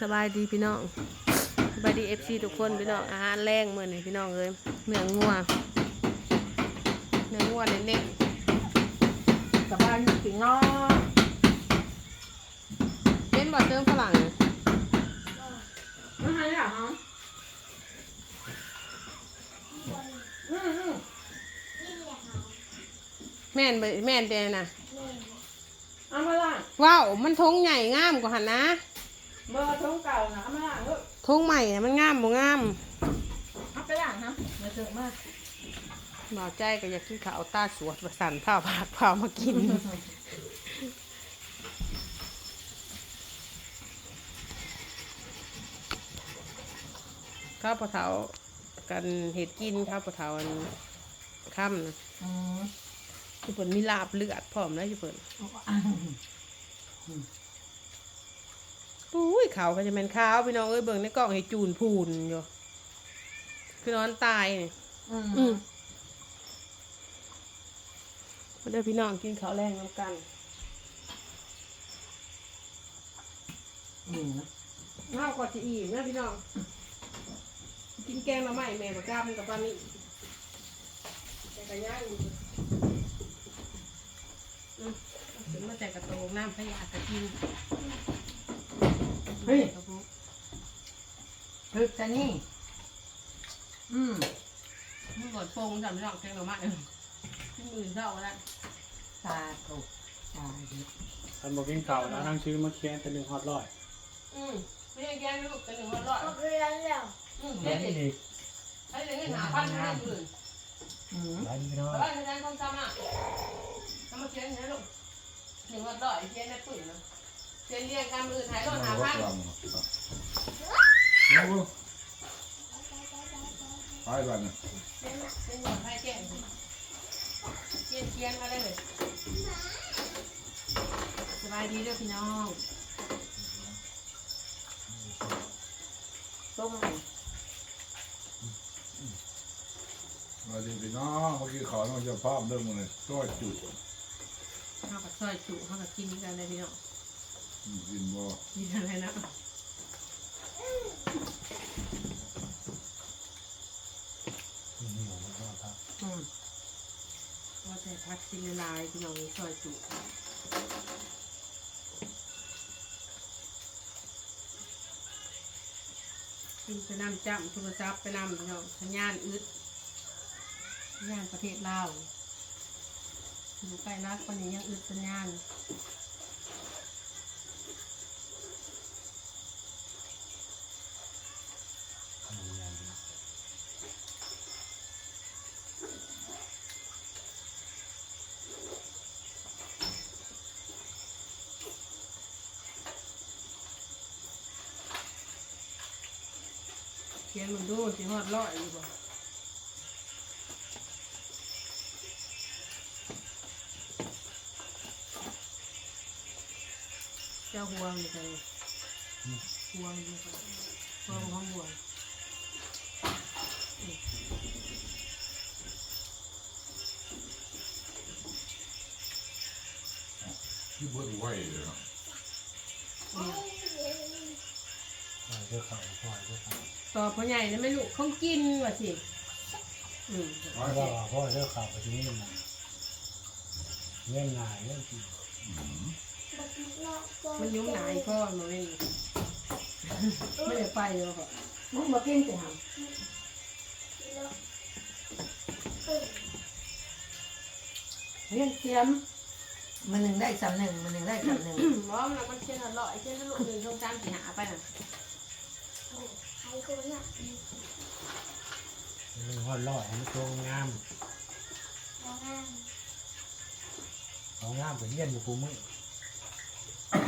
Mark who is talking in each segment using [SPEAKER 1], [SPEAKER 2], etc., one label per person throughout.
[SPEAKER 1] สบายดีพี่น้องสบายดีเอฟซีทุกคนพี่น้องอาหารแรงมื้อนี้พี่น้องเอ้ยเนื้องัวเนื้องัวเน้น
[SPEAKER 2] สบายดีพี่น้อง
[SPEAKER 1] ๆเป็นบ่เติมฝรั่งน่ะ
[SPEAKER 2] ไม่ให้อะฮะอืมอืม
[SPEAKER 1] แม่นบ่แม่นเด้น่ะ
[SPEAKER 2] เอามาล่าง
[SPEAKER 1] ว้าวมันทงใหญ่งามกว่าหั่นนะ
[SPEAKER 2] เบอร์ทงเก่านะเอามาล่างเถอะ
[SPEAKER 1] ทงใหม่น่ะมันงามบ่งาม
[SPEAKER 2] เอาไปล่างนะเดี๋ยวเถอะมา
[SPEAKER 1] บ่าวใจก็อยากกินข้าวตาสวดประสันผ้าผักผ้ามากินข้าวปลาเทากันเห็ดกินข้าวปลาเทาอันค่ำนะ
[SPEAKER 2] อืม
[SPEAKER 1] ญี่ปุ่นมีลาบเลือดพร้อมนะญี่ปุ่น
[SPEAKER 2] อะ
[SPEAKER 1] อุ้ยขาวก็จะเป็นขาวพี่น้องเอ้ยเบิ่งในกล้องให้จูนพูนอยู่คือนอนตายนี่
[SPEAKER 2] อืม
[SPEAKER 1] อืมมาเด้อพี่น้องกินข้าวแรงน้ำกัน
[SPEAKER 2] อืม
[SPEAKER 1] ข้าวกว่าจะอิ่มนะพี่น้อง กินแกงหน่อไม้แม่ประกาบกับปลานี่แกงกระย่างอยู่อืม เอาขึ้นมาแต่กระโตงน้ำขยะกระกิน
[SPEAKER 2] เฮ้ย
[SPEAKER 1] กระปุก
[SPEAKER 2] ถึกจะนี่ อืม
[SPEAKER 1] มึงกดโป่งจำไม่ได้แกงหน่อไม้เลยขึ้นมือเศร้าแล้ว
[SPEAKER 2] ตาตกตาดี
[SPEAKER 3] ท่านบอกกินข่าวแล้วนั่งซื้อมาเคียนแต่หนึ่งฮอตร้อย
[SPEAKER 1] อืมไม่ใช่แกงลูกเป็นหนึ่งร้อยร้อย
[SPEAKER 4] ก็คือแล้วแล้ว
[SPEAKER 1] อืมเด็
[SPEAKER 3] ว
[SPEAKER 1] ด
[SPEAKER 3] นี่อีก
[SPEAKER 1] ไอ้เรื่องหาพันไม่ได้หมื่น
[SPEAKER 2] อืม
[SPEAKER 3] หลายพี่น้อง
[SPEAKER 1] แต่ว่านนต้องจำอะทำมาเขียนนะลูก หนึ่งร้อยร้อยเขียนในปืนนะเขียนเรียงกันมือถ่ายรถหาพัน
[SPEAKER 5] ไปก่อนนะ
[SPEAKER 1] เป็นเป็นหน่วยไพ่แจ้งเขียนเขียนอะไรเลยสบายดีเด้อพี่น้อง
[SPEAKER 2] ต้ม
[SPEAKER 5] มาดีพี่น้องเมื่อกี้ขอน้องเจะภาพเรื่องมึงเลยต้อยจุด
[SPEAKER 1] ข้าวกับซอยจุข้าวกับกินกันเลยพี่น้อง
[SPEAKER 5] อืมกินบ่
[SPEAKER 1] กินอะไรนะ
[SPEAKER 2] อืม
[SPEAKER 1] ว่าแต่พักกินลายพี่น้องซอยจุกินไปนำจับโทรศัพท์ไปนำพี่น้องสัญญาณอึดสัญญาณประเทศลาว อยู่ใกล้รักวันนี้ยังอึดสัญญาณเขียนมึงดูสิฮอดร้อยอยู่บ่ จ้าห่วงอยู่กันห่วงอยู่กันห่วงของห่วง
[SPEAKER 5] ที่เบิดไหวเลยเนาะ
[SPEAKER 3] เจ้าข่าวพ่อเจ้าข่าว
[SPEAKER 1] ต่อพ่อใหญ่นะไม่รู้เขากินว่ะสิ อืม
[SPEAKER 5] ไป
[SPEAKER 3] พ่อพ่อเจ้าข่าวไปที่นี่นะเงี้ยง่ายเงี้ยจริง
[SPEAKER 1] มั นยุ่งหนายพ่อมันไม่ไม่ได้ไปเลยค่ะ
[SPEAKER 2] มึงมากินสิฮะเรียนเตรียมมันหนึ่งได้สามหนึ่งมันหนึ่งได้สามหนึ่ง
[SPEAKER 1] ว่ามันมันเช่นอร่อยเช่นลูกหนึ่งช่องจานสีหาไปน่ะ
[SPEAKER 4] ใครคนอะ
[SPEAKER 3] หนึ่งฮอตร้อยให้มันโตงาม
[SPEAKER 4] น้องงาม
[SPEAKER 3] เอางามไปเยี่ยนบุกูมือ
[SPEAKER 4] เออเออซอแทน
[SPEAKER 1] ก็รับเลยมัน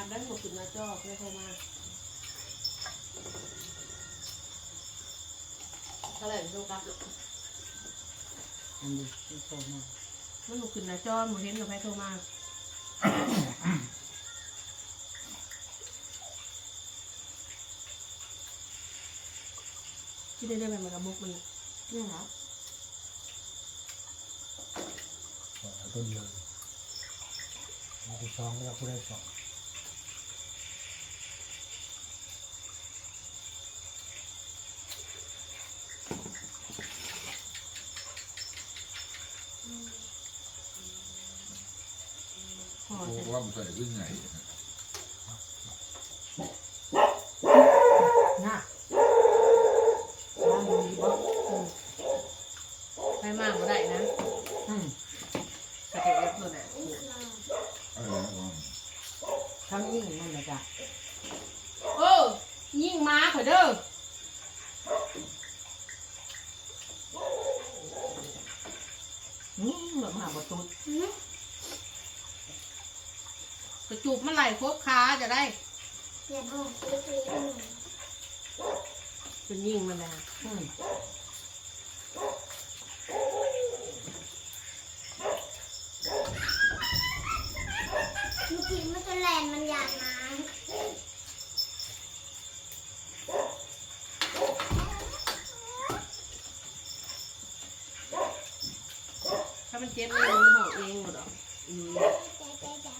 [SPEAKER 1] สิหับได้หมดขึ้นมาจอเพื่อโทรมาเท่าไหร่โทรกลับ
[SPEAKER 2] อันนี้ที่โทรมา
[SPEAKER 1] มันหมดขึ้นมาจอหมดเห็นกับใครโทรมาที่ได้ได้ไปมันกับมุกมัน
[SPEAKER 2] เนี่ยนะ
[SPEAKER 3] สองตัวเดียวมันจะสองแล้วกูได้สอง
[SPEAKER 1] ห่อ
[SPEAKER 5] โอ้
[SPEAKER 1] เสร็จ
[SPEAKER 5] ว่ามันใส่ขึ้นใหญ่
[SPEAKER 2] น่ะนั่งดีบ่
[SPEAKER 1] ไม่มากก็ได้นะ
[SPEAKER 2] อืม
[SPEAKER 1] สเต็ปเอฟตัวไหน
[SPEAKER 5] อะไรนะว่า
[SPEAKER 2] ทำยิ่งนั่นแหละจ้ะ
[SPEAKER 1] โอ้ยิ่งม้าขอเด้อ
[SPEAKER 2] นี่เหลือมาบตุด
[SPEAKER 1] กระจูบมันไหลครบขาจะได้
[SPEAKER 4] เปลี่ยนห้องซื้อซื้อหนึ่ง
[SPEAKER 1] เป็นยิ่งมันนะ
[SPEAKER 2] อืม
[SPEAKER 4] เมื่อกี้มันจะแลนมันอยากน้
[SPEAKER 1] ถ้ามันเจ็บมันมันห่อเองหมดหรอกอืมำ
[SPEAKER 4] แจ๊ะแจ๊ะแจ๊ะ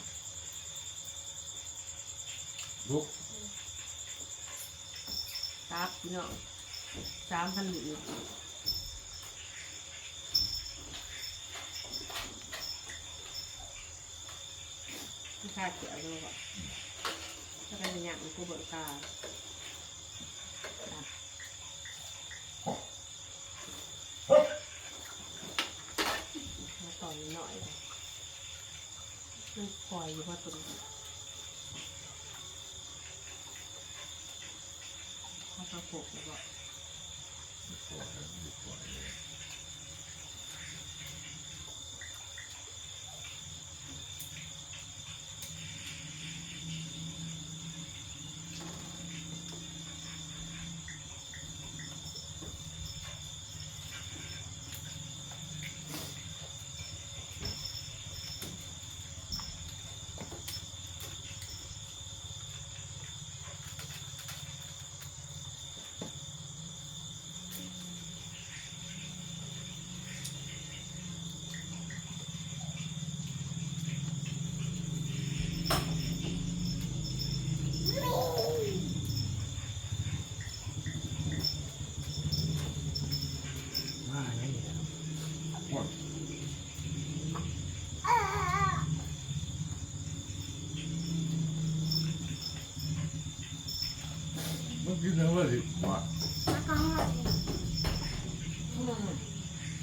[SPEAKER 5] ลุก
[SPEAKER 1] ครับ พี่น้องสามพันหรือไม่ค่าเกี่ยวเลยว่ะถ้าเป็นอย่างนี้กูเบิกตาต่อนหน่อยมันปล่อยอยู่เพราตัวนี้ เขาประกบแล้วก็
[SPEAKER 3] มาอย่างนี้นะ
[SPEAKER 5] มันกินอะไรสิว่า
[SPEAKER 4] แล้วก็ห้อง
[SPEAKER 2] อืม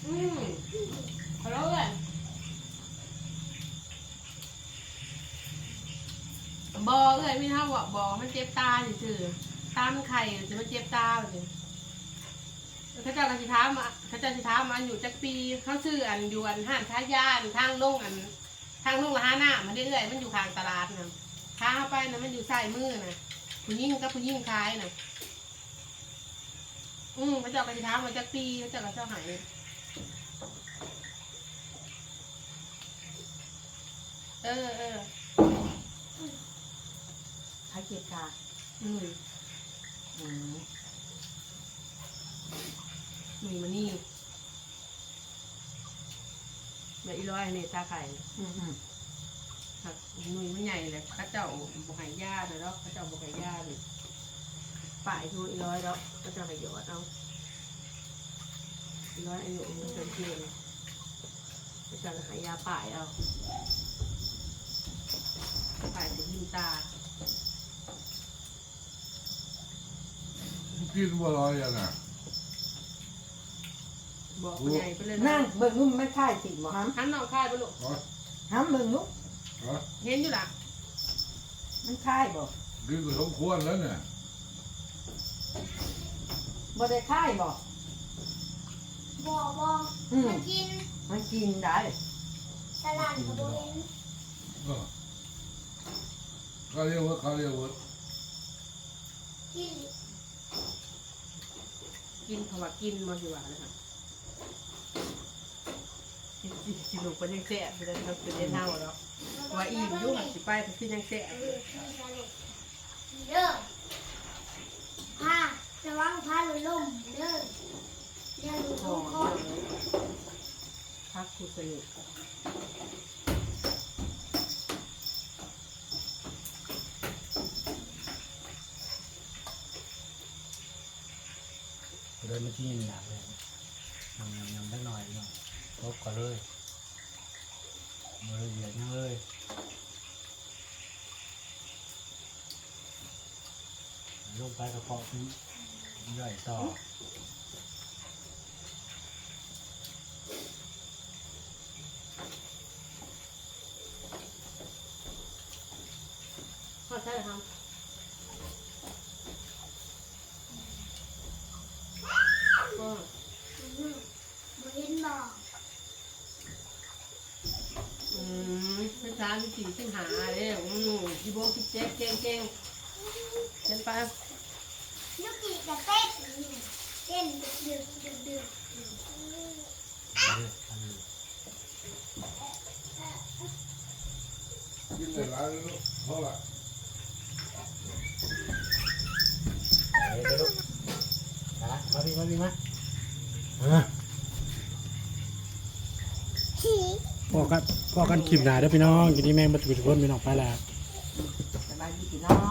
[SPEAKER 1] อืมฮัลโหลเลย บอกเลยพี่ท่าบอกบอมันเจ็บตาซื่อๆตามันไข่จะมันเจ็บตาเลยเขาเจ้ากสิท้ามาเขาเจ้าสิท้ามาอยู่จักปีเขาซื้ออันอยู่อันห้านท้ายานทางลงอัน ทางลงละห้าหน้ามันเรื่อยๆมันอยู่ข้างตลาดนะท้าเข้าไปนะมันอยู่ใส่มือนะผู้ยิ่งกับผู้ยิ่งคล้ายนะอืมเขาเจ้ากสิท้ามาจักปีเขาเจ้าก็เจ้าหายเออเออ
[SPEAKER 2] ใครเก็บกา
[SPEAKER 1] อืม
[SPEAKER 2] อืม
[SPEAKER 1] มีมานี่แบบอีร้อยนี่ตาไข่
[SPEAKER 2] อืมอืม
[SPEAKER 1] ครับหนุ่ยมันใหญ่เลยเข้าเจ้าบกไห่ย่าเลยเนาะเข้าเจ้าบกไห่ย่าเลยป่ายทูอีร้อยแล้วเข้าเจ้าไห่หยอดเอาอีร้อยอายุมันเป็นเพียงเข้าเจ้าไห่ยาป่ายเอาป่ายถึงยิงตา
[SPEAKER 5] มันกินว่าอะไรอะน่ะ
[SPEAKER 1] บอกคนใหญ่ไปเลย
[SPEAKER 2] นั่งเบิ่งนุ่มไม่ค่ายสิบ่ฮัม
[SPEAKER 1] หันน้องค่ายไปลูก
[SPEAKER 5] เนาะ
[SPEAKER 2] ฮัมเบิ่งนุ่ม
[SPEAKER 5] เนาะ
[SPEAKER 1] เห็นอยู่ล่ะ
[SPEAKER 2] มันค่ายบ่
[SPEAKER 5] กินก็สมควรแล้วเนี่ย
[SPEAKER 2] บ่ได้ค่ายบ่
[SPEAKER 4] บอกบอก
[SPEAKER 2] อืม
[SPEAKER 4] มันกิน
[SPEAKER 2] มันกินได้
[SPEAKER 4] ตลาดกระโดน
[SPEAKER 5] เออเขาเรียกว่าเขาเรียกว่า
[SPEAKER 4] กิน
[SPEAKER 1] กินเพราะว่ากินมาอยู่ว่านะครับกินกินกินลงไปยังแซ่บไปเลยเราเป็นเน่าแล้วว่าอิ่มอยุ่งสิไปก็คือยังแซ่บ
[SPEAKER 4] เออเด้อผ้าระวังผ้าหล่นล่มเด้อเดี๋ยวดู
[SPEAKER 1] ห
[SPEAKER 4] ทุ
[SPEAKER 1] อก
[SPEAKER 4] ค
[SPEAKER 1] ม
[SPEAKER 4] น
[SPEAKER 1] พักคูสนิ ท
[SPEAKER 3] เดินมาที่นี่หนักเลยยำยำยำได้หน่อยหน่อยลบก่อนเลยมือเหยียดยังเลยลงไปกระเพาะที่ย่อยต่อ
[SPEAKER 1] เข้าใจครับ ก็
[SPEAKER 4] อืมบ่เห็นบอก
[SPEAKER 1] อืมเป็น สี่สิบหาเลยอืมที่โบสิบเจ็ดเก่งเก่งเห็นปะ
[SPEAKER 4] ยุกิกับเต้นเต้นดึกดึกดึกดึก
[SPEAKER 3] เลือดอันนี้
[SPEAKER 5] กินแต่ร้านลูกเพราะว่า
[SPEAKER 3] เฮ้ยเดี๋ยวลูกนะมาพี่มาพี่มา อ่
[SPEAKER 6] อกันพอกันคลิปหนาเด้อพี่น้องกินที่แม่งมาจุดทุกคนพี่น้องไปแล้ว
[SPEAKER 2] สบายดีพี่น้อง